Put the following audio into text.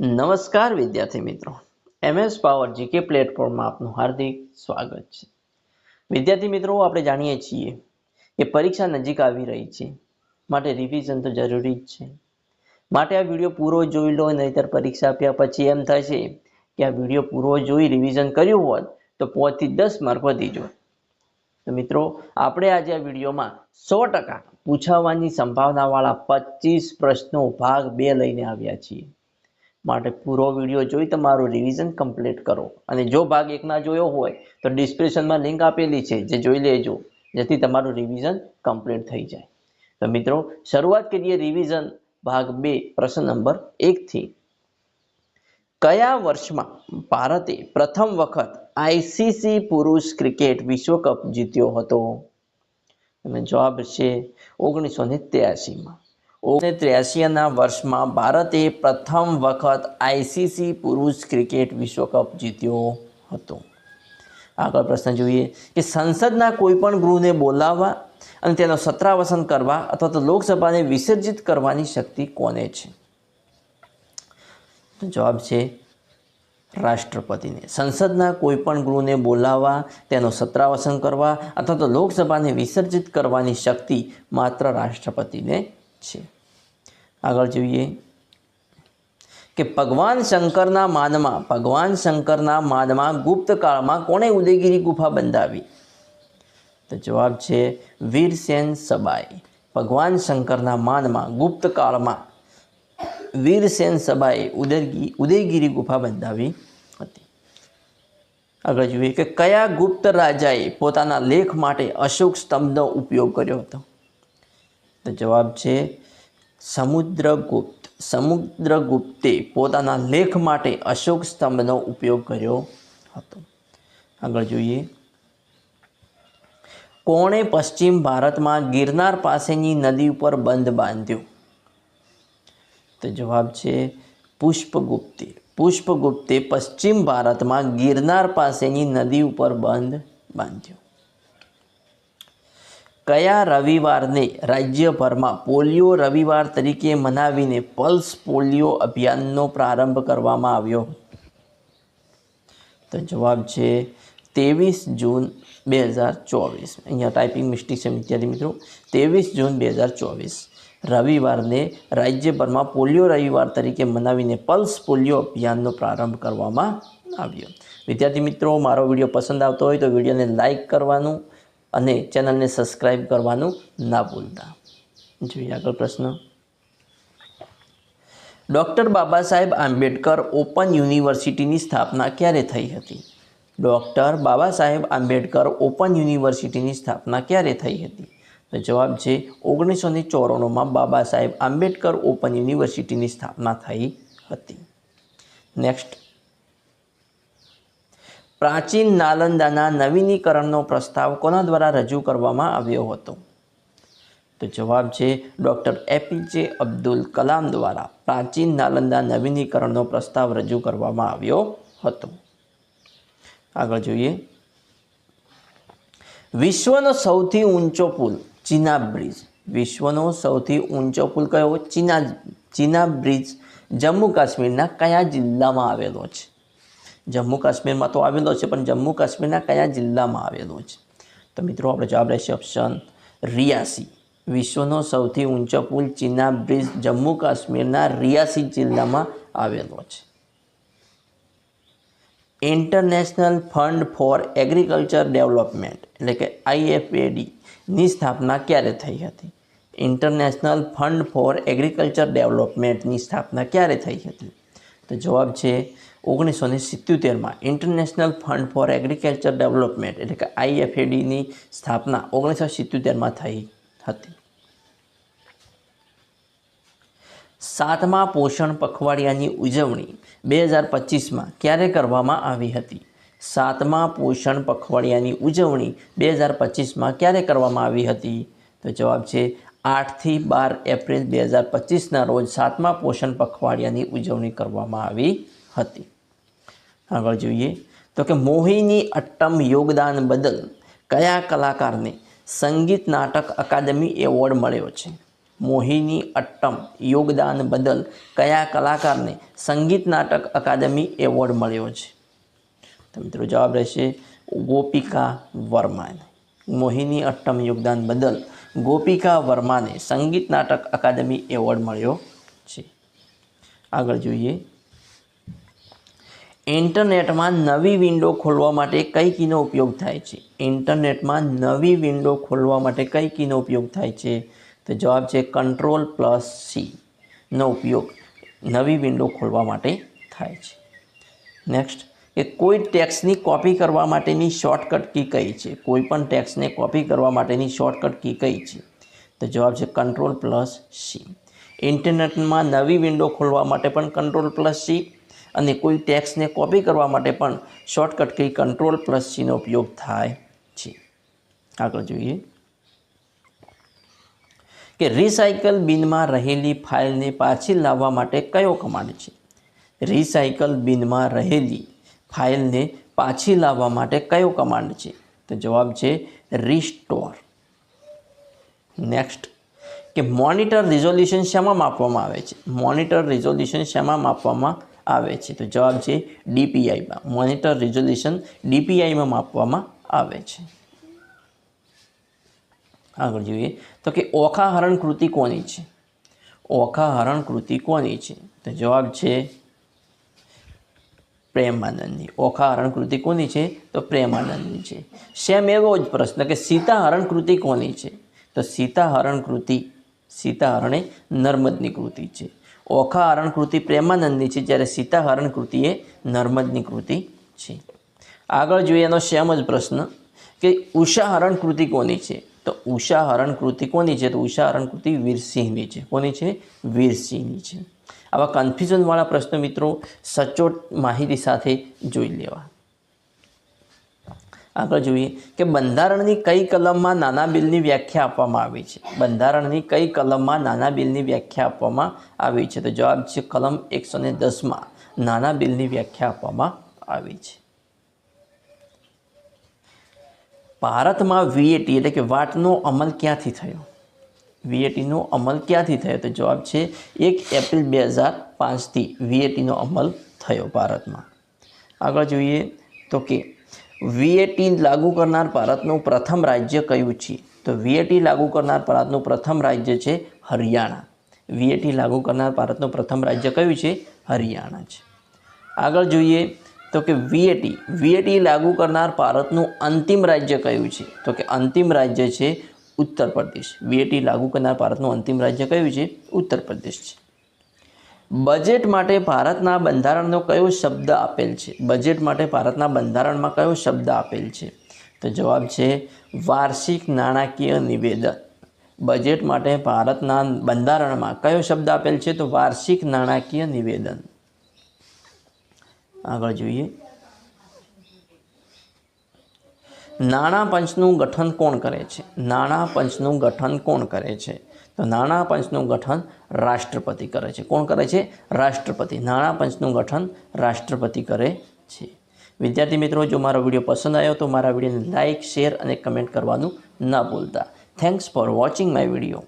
નમસ્કાર વિદ્યાર્થી મિત્રો. એમએસ પાવર જીકે પ્લેટફોર્મમાં આપનું હાર્દિક સ્વાગત છે. વિદ્યાર્થી મિત્રો, આપણે જાણીએ છીએ કે પરીક્ષા નજીક આવી રહી છે. માટે રિવિઝન તો જરૂરી જ છે. માટે આ વીડિયો પૂરો જોઈ લો નહીતર પરીક્ષા આપ્યા પછી એમ થશે કે આ વીડિયો પૂરો જોઈ રિવિઝન કર્યું હોત, તો પાંચથી દસ માર્ક વધી જોત. તો મિત્રો, આપણે આજે આ વિડીયોમાં સો ટકા પૂછાવાની સંભાવનાવાળા પચીસ પ્રશ્નો ભાગ બે લઈને આવ્યા છીએ. માટે પૂરો વીડિયો જોઈ તમારું રિવિઝન કમ્પ્લીટ કરો. અને જો ભાગ એકના જોયો હોય તો ડિસ્ક્રિપ્શનમાં લિંક આપેલી છે, જે જોઈ લેજો, જેથી તમારું રિવિઝન કમ્પ્લીટ થઈ જાય. તો મિત્રો, શરૂઆત કરીએ રિવિઝન ભાગ બે, પ્રશ્ન નંબર એકથી કયા વર્ષમાં ભારતે પ્રથમ વખત આઈસીસી પુરુષ ક્રિકેટ વિશ્વકપ જીત્યો હતો? અને જવાબ છે ઓગણીસો ને ત્યાસીમાં ઓગણીસો ત્ર્યાસીના વર્ષમાં ભારતે પ્રથમ વખત આઈસીસી પુરુષ ક્રિકેટ વિશ્વકપ જીત્યો હતો. આગળ પ્રશ્ન જોઈએ કે સંસદના કોઈપણ ગૃહને બોલાવવા અને તેનો સત્રાવસન કરવા અથવા તો લોકસભાને વિસર્જિત કરવાની શક્તિ કોને છે? જવાબ છે રાષ્ટ્રપતિને. સંસદના કોઈપણ ગૃહને બોલાવવા, તેનો સત્રાવસન કરવા અથવા તો લોકસભાને વિસર્જિત કરવાની શક્તિ માત્ર રાષ્ટ્રપતિને છે. આગળ જોઈએ કે ભગવાન શંકરના માનમાં, ભગવાન શંકરના માનમાં ગુપ્ત કાળમાં કોણે ઉદયગીરી ગુફા બંધાવી? તો જવાબ છે વીરસેન સબાઈ ભગવાન શંકરના માનમાં ગુપ્ત કાળમાં વીરસેન સભાએ ઉદયગી, ઉદયગીરી ગુફા બંધાવી હતી. આગળ જોઈએ કે કયા ગુપ્ત રાજાએ પોતાના લેખ માટે અશોક સ્તંભનો ઉપયોગ કર્યો હતો? તો જવાબ છે સમુદ્રગુપ્ત, સમુદ્રગુપ્તે પોતાના લેખ માટે અશોક સ્તંભનો ઉપયોગ કર્યો હતો. આગળ જોઈએ. કોણે પશ્ચિમ ભારતમાં ગિરનાર પાસેની નદી ઉપર બંધ બાંધ્યો? તો જવાબ છે પુષ્પગુપ્તે. પુષ્પગુપ્તે પશ્ચિમ ભારતમાં ગિરનાર પાસેની નદી ઉપર બંધ બાંધ્યો. કયા રવિવારને રાજ્યભરમાં પોલિયો રવિવાર તરીકે મનાવીને પલ્સ પોલિયો અભિયાનનો પ્રારંભ કરવામાં આવ્યો? તો જવાબ છે ત્રેવીસ જૂન બે હજાર ચોવીસ. અહીંયા ટાઈપિંગ મિસ્ટેક છે વિદ્યાર્થી મિત્રો. ત્રેવીસ જૂન બે હજાર ચોવીસ. રવિવારને રાજ્યભરમાં પોલિયો રવિવાર તરીકે મનાવીને પલ્સ પોલિયો અભિયાનનો પ્રારંભ કરવામાં આવ્યો. વિદ્યાર્થી મિત્રો, મારો વીડિયો પસંદ આવતો હોય તો વિડીયોને લાઇક કરવાનું અને ચેનલને સબસ્ક્રાઈબ કરવાનું ના ભૂલતા. જોઈએ આગળ પ્રશ્ન. ડૉક્ટર બાબા સાહેબ આંબેડકર ઓપન યુનિવર્સિટીની સ્થાપના ક્યારે થઈ હતી? ડૉક્ટર બાબા સાહેબ આંબેડકર ઓપન યુનિવર્સિટીની સ્થાપના ક્યારે થઈ હતી? તો જવાબ છે ઓગણીસો ને ચોરાણુંમાં બાબા સાહેબ આંબેડકર ઓપન યુનિવર્સિટીની સ્થાપના થઈ હતી. નેક્સ્ટ પ્રાચીન નાલંદાના નવીનીકરણનો પ્રસ્તાવ કોના દ્વારા રજૂ કરવામાં આવ્યો હતો? તો જવાબ છે ડૉક્ટર એપીજે અબ્દુલ કલામ દ્વારા પ્રાચીન નાલંદા નવીનીકરણનો પ્રસ્તાવ રજૂ કરવામાં આવ્યો હતો. આગળ જોઈએ. વિશ્વનો સૌથી ઊંચો પુલ, ચીના બ્રિજ. વિશ્વનો સૌથી ઊંચો પુલ કયો? ચીના ચીના બ્રિજ જમ્મુ કાશ્મીરના કયા જિલ્લામાં આવેલો છે? જમ્મુ કાશ્મીરમાં તો આવેલો છે, પણ જમ્મુ કાશ્મીરના કયા જિલ્લામાં આવેલો છે? તો મિત્રો, આપણે જવાબ રહેશે ઓપ્શન રિયાસી. વિશ્વનો સૌથી ઊંચો પુલ ચીના બ્રિજ જમ્મુ કાશ્મીરના રિયાસી જિલ્લામાં આવેલો છે. International fund for agriculture development, એટલે કે આઈએફએડીની સ્થાપના ક્યારે થઈ હતી? ઇન્ટરનેશનલ ફંડ ફોર એગ્રીકલ્ચર ડેવલપમેન્ટની સ્થાપના ક્યારે થઈ હતી? તો જવાબ છે ઓગણીસો ને સિત્યોતેરમાં international fund for agriculture development એટલે કે આઈએફએડીની સ્થાપના ઓગણીસો સિત્યોતેરમાં થઈ હતી. સાતમા પોષણ પખવાડિયાની ઉજવણી બે હજાર પચીસમાં ક્યારે કરવામાં આવી હતી? સાતમા પોષણ પખવાડિયાની ઉજવણી બે હજાર પચીસમાં ક્યારે કરવામાં આવી હતી? તો જવાબ છે આઠથી બાર એપ્રિલ બે હજાર પચીસના રોજ સાતમા પોષણ પખવાડિયાની ઉજવણી કરવામાં આવી હતી. આગળ જોઈએ તો કે મોહિની અટ્ટમ યોગદાન બદલ કયા કલાકારને સંગીત નાટક અકાદમી એવોર્ડ મળ્યો છે? મોહિની અટ્ટમ યોગદાન બદલ કયા કલાકારને સંગીત નાટક અકાદમી એવોર્ડ મળ્યો છે? તો મિત્રો જવાબ રહેશે ગોપિકા વર્માને. મોહિની અટ્ટમ યોગદાન બદલ ગોપિકા વર્માને સંગીત નાટક અકાદમી એવોર્ડ મળ્યો છે. આગળ જોઈએ ઇન્ટરનેટમાં નવી વિન્ડો ખોલવા માટે કઈ કીનો ઉપયોગ થાય છે? ઇન્ટરનેટમાં નવી વિન્ડો ખોલવા માટે કઈ કીનો ઉપયોગ થાય છે? તો જવાબ છે કંટ્રોલ પ્લસ સી નો ઉપયોગ નવી વિન્ડો ખોલવા માટે થાય છે. નેક્સ્ટ, કે કોઈ ટેક્સની કોપી કરવા માટેની શોર્ટકટ કી કઈ છે? કોઈ પણ ટેક્સને કોપી કરવા માટેની શોર્ટકટ કી કઈ છે? તો જવાબ છે કંટ્રોલ પ્લસ સી. ઇન્ટરનેટમાં નવી વિન્ડો ખોલવા માટે પણ કંટ્રોલ પ્લસ સી અને કોઈ ટેક્સને કોપી કરવા માટે પણ શોર્ટકટ કી કંટ્રોલ પ્લસ સીનો ઉપયોગ થાય છે. આગળ જોઈએ. કે રિસાયકલ બિનમાં રહેલી ફાઇલને પાછી લાવવા માટે કયો કમાન્ડ છે? રિસાયકલ બિનમાં રહેલી ફાઇલને પાછી લાવવા માટે કયો કમાન્ડ છે? તો જવાબ છે રિસ્ટોર નેક્સ્ટ કે મોનિટર રિઝોલ્યુશન શેમાં માપવામાં આવે છે? મોનિટર રિઝોલ્યુશન શેમાં માપવામાં આવે છે. તો જવાબ છે ડીપીઆઈમાં મોનિટર રિઝોલ્યુશન ડીપીઆઈમાં માપવામાં આવે છે. આગળ જોઈએ. તો કે ઓખાહરણ કૃતિ કોની છે? ઓખાહરણ કૃતિ કોની છે? તો જવાબ છે પ્રેમાનંદની. ઓખાહરણ કૃતિ કોની છે? તો પ્રેમાનંદની છે. સેમ એવો જ પ્રશ્ન કે સીતાહરણ કૃતિ કોની છે? તો સીતાહરણ કૃતિ, સીતાહરણ એ નર્મદની કૃતિ છે. ઓખાહરણ કૃતિ પ્રેમાનંદની છે, જ્યારે સીતાહરણ કૃતિ એ નર્મદની કૃતિ છે. આગળ જોઈએ એનો સેમ જ પ્રશ્ન કે ઉષાહરણ કૃતિ કોની છે? તો ઉષાહરણ કૃતિ કોની છે? તો ઉષાહરણ કૃતિ વીરસિંહની છે. કોની છે? વીરસિંહની છે. આવા કન્ફ્યુઝનવાળા પ્રશ્નો મિત્રો સચોટ માહિતી સાથે જોઈ લેવા. આગળ જોઈએ કે બંધારણની કઈ કલમમાં નાના બિલની વ્યાખ્યા આપવામાં આવી છે? બંધારણની કઈ કલમમાં નાના બિલની વ્યાખ્યા આપવામાં આવી છે? તો જવાબ છે કલમ એકસો ને દસમાં. નાના બિલની વ્યાખ્યા આપવામાં આવી છે. ભારતમાં વીએટી એટલે કે વાટનો અમલ ક્યાંથી થયો? વીએટીનો અમલ ક્યાંથી થયો? તો જવાબ છે એક એપ્રિલ બે હજાર પાંચથી વીએટીનો અમલ થયો ભારતમાં. આગળ જોઈએ તો કે વીએટી લાગુ કરનાર ભારતનું પ્રથમ રાજ્ય કયું છે? તો વીએટી લાગુ કરનાર ભારતનું પ્રથમ રાજ્ય છે હરિયાણા. વીએટી લાગુ કરનાર ભારતનું પ્રથમ રાજ્ય કયું છે? હરિયાણા છે. આગળ જોઈએ તો કે વીએટી વીએટી લાગુ કરનાર ભારતનું અંતિમ રાજ્ય કયું છે? તો કે અંતિમ રાજ્ય છે ઉત્તર પ્રદેશ. વીએટી લાગુ કરનાર ભારતનું અંતિમ રાજ્ય કયું છે? ઉત્તર પ્રદેશ છે. બજેટ માટે ભારતના બંધારણનો કયો શબ્દ આપેલ છે? બજેટ માટે ભારતના બંધારણમાં કયો શબ્દ આપેલ છે? તો જવાબ છે વાર્ષિક નાણાકીય નિવેદન. બજેટ માટે ભારતના બંધારણમાં કયો શબ્દ આપેલ છે? તો વાર્ષિક નાણાકીય નિવેદન. આગળ જોઈએ. નાણાં પંચનું ગઠન કોણ કરે છે? નાણાં પંચનું ગઠન કોણ કરે છે? તો નાણાં પંચનું ગઠન રાષ્ટ્રપતિ કરે છે. કોણ કરે છે? રાષ્ટ્રપતિ. નાણાં પંચનું ગઠન રાષ્ટ્રપતિ કરે છે. વિદ્યાર્થી મિત્રો, જો મારો વીડિયો પસંદ આવ્યો તો મારા વિડીયોને લાઇક શેર અને કમેન્ટ કરવાનું ન ભૂલતા. Thanks for watching my video